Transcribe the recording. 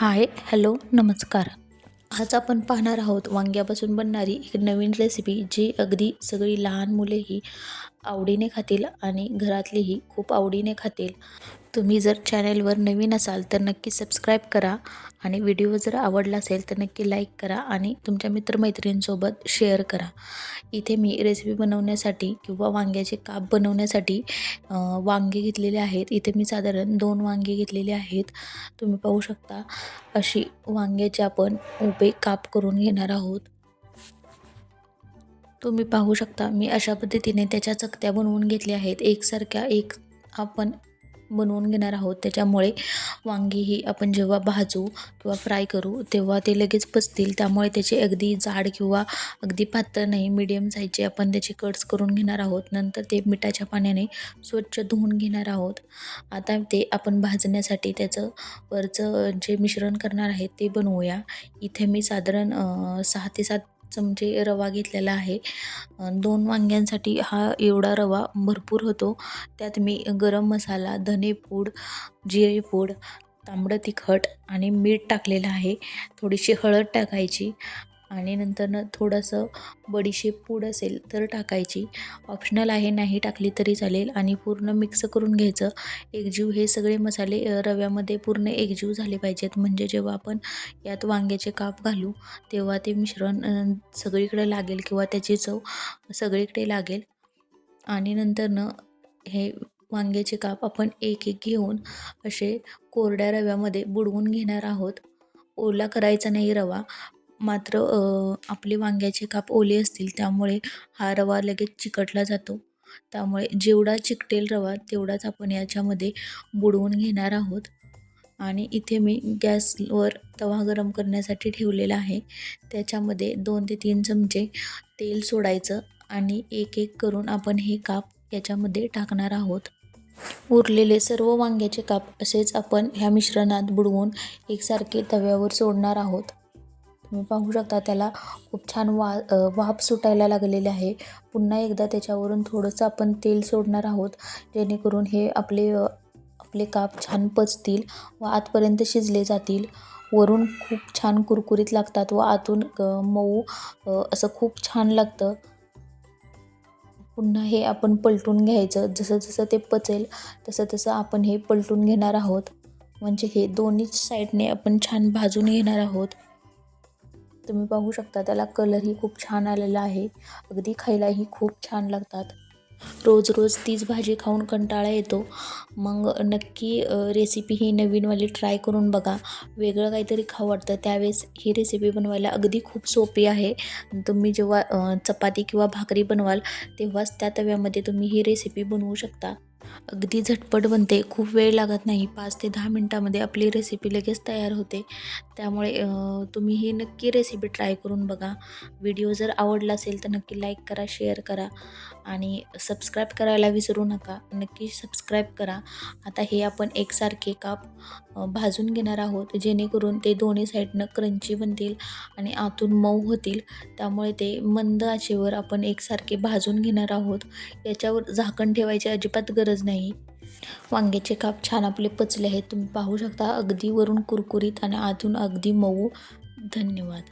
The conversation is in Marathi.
हाय हॅलो नमस्कार. आज आपण पाहणार आहोत वांग्यापासून बनणारी एक नवीन रेसिपी जी अगदी सगळी लहान मुलेही आवडीने खातील आणि घरातलेही खूप आवडीने खातील. तुम्ही जर चॅनेलवर नवीन असाल तर नक्की सबस्क्राईब करा आणि व्हिडिओ जर आवडला असेल तर नक्की लाईक करा आणि तुमच्या मित्रमैत्रिणींसोबत शेअर करा. इथे मी रेसिपी बनवण्यासाठी किंवा वांग्याचे काप बनवण्यासाठी वांगे घेतलेले आहेत. इथे मी साधारण दोन वांगे घेतलेले आहेत. तुम्ही पाहू शकता अशी वांग्याचे आपण उभे काप करून घेणार आहोत. तुम्ही पाहू शकता मी अशा पद्धतीने त्याच्या चकत्या बनवून घेतल्या आहेत. एकसारख्या एक आपण बनवून घेणार आहोत. त्याच्यामुळे वांगी ही आपण जेव्हा भाजू किंवा फ्राय करू तेव्हा ते लगेच पचतील. त्यामुळे त्याचे अगदी जाड किंवा अगदी पातळ नाही मिडियम साईजचे आपण त्याचे कट्स करून घेणार आहोत. नंतर ते मिठाच्या पाण्याने स्वच्छ धुवून घेणार आहोत. आता ते आपण भाजण्यासाठी त्याचं वरचं जे मिश्रण करणार आहे ते बनवूया. इथे मी साधारण सहा ते सात चमचे रवा घेतलेला आहे. दोन वांग्यांसाठी हा एवढा रवा भरपूर होतो. त्यात मी गरम मसाला धनेपूड जिरेपूड तांबडं तिखट आणि मीठ टाकलेलं आहे. थोडीशी हळद टाकायची. आणि नंतरनं थोडंसं बडीशेप पूड असेल तर टाकायची. ऑप्शनल आहे नाही टाकली तरी चालेल. आणि पूर्ण मिक्स करून घ्यायचं. एकजीव हे सगळे मसाले रव्यामध्ये पूर्ण एकजीव झाले पाहिजेत. म्हणजे जेव्हा आपण यात वांग्याचे काप घालू तेव्हा ते मिश्रण सगळीकडे लागेल किंवा त्याची चव सगळीकडे लागेल. आणि नंतरनं हे वांग्याचे काप आपण एक एक घेऊन असे कोरड्या रव्यामध्ये बुडवून घेणार आहोत. ओला करायचा नाही रवा. मात्र आपले वांग्याचे काप ओले असतील त्यामुळे हा रवा लगेच चिकटला जातो. त्यामुळे जेवढा चिकटेल रवा तेवढाच आपण याच्यामध्ये बुडवून घेणार आहोत. आणि इथे मी गॅसवर तवा गरम करण्यासाठी ठेवलेला आहे. त्याच्यामध्ये दोन ते तीन चमचे तेल सोडायचं आणि एक एक करून आपण हे काप याच्यामध्ये टाकणार आहोत. उरलेले सर्व वांग्याचे काप असेच आपण ह्या मिश्रणात बुडवून एकसारखे तव्यावर सोडणार आहोत. तुम्ही पाहू शकता त्याला खूप छान वा वाफ सुटायला लागलेले आहे. पुन्हा एकदा त्याच्यावरून थोडंसं आपण तेल सोडणार आहोत जेणेकरून हे आपले आपले काप छान पचतील व आतपर्यंत शिजले जातील. वरून खूप छान कुरकुरीत लागतात व आतून मऊ असं खूप छान लागतं. पुन्हा हे आपण पलटून घ्यायचं. जसं जसं ते पचेल तसं तसं आपण हे पलटून घेणार आहोत. म्हणजे हे दोन्हीच साईडने आपण छान भाजून घेणार आहोत. तुम्ही पाहू शकता त्याला कलरही खूप छान आलेला आहे. अगदी खायलाही खूप छान लागतात. रोज रोज तीच भाजी खाऊन कंटाळा येतो. मग नक्की रेसिपी ही नवीनवाली ट्राय करून बघा. वेगळं काहीतरी खाऊ वाटतं त्यावेळेस ही रेसिपी बनवायला अगदी खूप सोपी आहे. तुम्ही जेव्हा चपाती किंवा भाकरी बनवाल तेव्हाच त्या तव्यामध्ये तुम्ही ही रेसिपी बनवू शकता. अगदी झटपट बनते. खूप वेळ लागत नाही. पाच ते दहा मिनटामध्ये आपली रेसिपी लगेच तयार होते. त्यामुळे तुम्ही ही नक्की रेसिपी ट्राय करून बघा. व्हिडिओ जर आवडला असेल तर नक्की लाईक करा शेअर करा आणि सबस्क्राईब करायला विसरू नका. नक्की सबस्क्राईब करा. आता हे आपण एकसारखे काप भाजून घेणार आहोत. जेणेकरून ते दोन्ही साईडनं क्रंची बनतील आणि आतून मऊ होतील. त्यामुळे ते मंद आचेवर आपण एकसारखे भाजून घेणार आहोत. याच्यावर झाकण ठेवायची अजिबात गरज गरज नाही. वांग्याचे काप छान आपले पचले आहेत. तुम्ही पाहू शकता अगदी वरून कुरकुरीत आणि आतून अगदी मऊ. धन्यवाद.